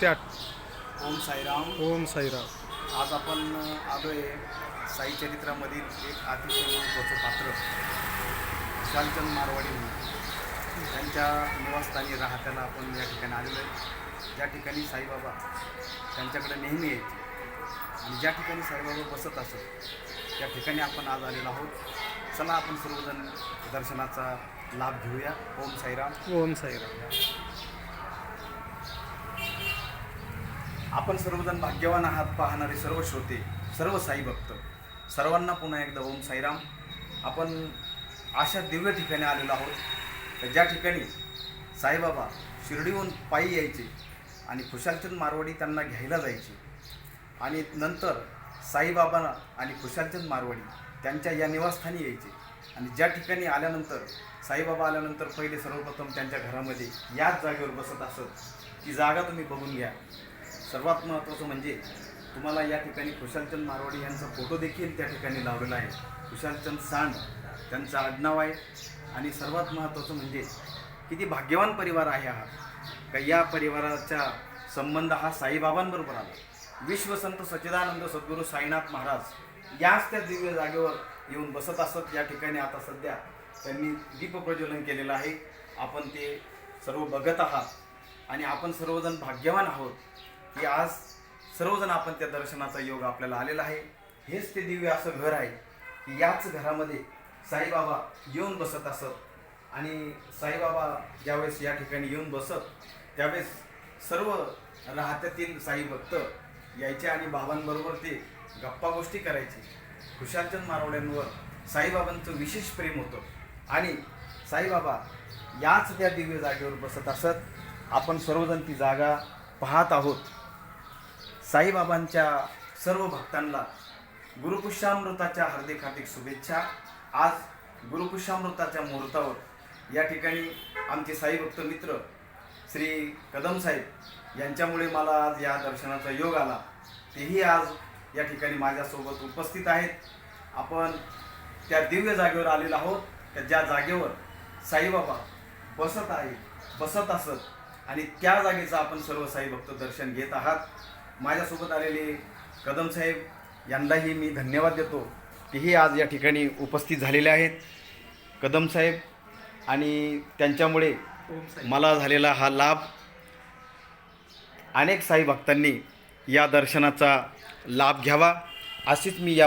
ते आठ ओम साईराम. ओम साईराम. आज आपण आलो आहे साई चरित्रामधील एक अतिशय महत्त्वाचं पात्र विशालचंद मारवाडी म्हणून. त्यांच्या निवासस्थानी राहत्याला आपण या ठिकाणी आलेलो आहे. ज्या ठिकाणी साईबाबा त्यांच्याकडे नेहमी यायचे आणि ज्या ठिकाणी साईबाबा बसत असत त्या ठिकाणी आपण आज आलेलो आहोत. चला आपण सर्वजण दर्शनाचा लाभ घेऊया. ओम साईराम. ओम साईराम. आपण सर्वजण भाग्यवान आहात पाहणारे सर्व श्रोते सर्व साई भक्त. सर्वांना पुन्हा एकदा ओम साईराम. आपण अशा दिव्य ठिकाणी आलेलो आहोत. तर ज्या ठिकाणी साईबाबा शिर्डीहून पायी यायचे आणि खुशालचंद मारवाडी त्यांना घ्यायला जायचे आणि नंतर साईबाबा आणि खुशालचंद मारवाडी त्यांच्या या निवासस्थानी यायचे. आणि ज्या ठिकाणी आल्यानंतर साईबाबा आल्यानंतर पहिले सर्वप्रथम त्यांच्या घरामध्ये याच जागेवर बसत असत. ती जागा तुम्ही बघून घ्या. सर्वात महत्त्वाचं म्हणजे तुम्हाला या ठिकाणी खुशालचंद मारवाडी यांचा फोटो देखील त्या ठिकाणी लावलेला आहे. खुशालचंद सांड त्यांचं आडनाव आहे. आणि सर्वात महत्त्वाचं म्हणजे किती भाग्यवान परिवार आहे हा. का या परिवाराचा संबंध हा साईबाबांबरोबर आला. विश्वसंत सच्चिदानंद सद्गुरू साईनाथ महाराज याच त्या दिव्य जागेवर येऊन बसत असत. या ठिकाणी आता सध्या त्यांनी दीपप्रज्वलन केलेलं आहे. आपण ते सर्व बघत आहात. आणि आपण सर्वजण भाग्यवान आहोत. की आज सर्वजण आपण त्या दर्शनाचा योग आपल्याला आलेला आहे. हेच ते दिव्य असं घर आहे की याच घरामध्ये साईबाबा येऊन बसत असत. आणि साईबाबा ज्यावेळेस या ठिकाणी येऊन बसत त्यावेळेस सर्व राहत्यातील साई भक्त यायचे आणि बाबांबरोबर ते गप्पा गोष्टी करायचे. खुशालचंद मारवड्यांवर साईबाबांचं विशेष प्रेम होतं. आणि साईबाबा याच त्या दिव्य जागेवर बसत असत. आपण सर्वजण ती जागा पाहत आहोत. साईबाबांच्या सर्व भक्तांना गुरुपुष्यामृताच्या हार्दिक हार्दिक शुभेच्छा. आज गुरुपुष्यामृताच्या मुहूर्तावर या ठिकाणी आमचे साई भक्त मित्र श्री कदम साहेब यांच्यामुळे मला आज या दर्शनाचा योग आला. तेही आज या ठिकाणी माझ्यासोबत उपस्थित आहेत. आपण त्या दिव्य जागेवर आलेलो आहोत. त्या ज्या जागेवर साईबाबा बसत आहे बसत असत आणि त्या जागेचं आपण सर्व साई भक्त दर्शन घेत आहात. माझ्यासोबत आलेले कदम साहेब यांनाही मी धन्यवाद देतो तेही आज या ठिकाणी उपस्थित झालेले आहेत. कदम साहेब आणि त्यांच्यामुळे मला झालेला हा लाभ. अनेक साई भक्तांनी या दर्शनाचा लाभ घ्यावा. अशीच मी या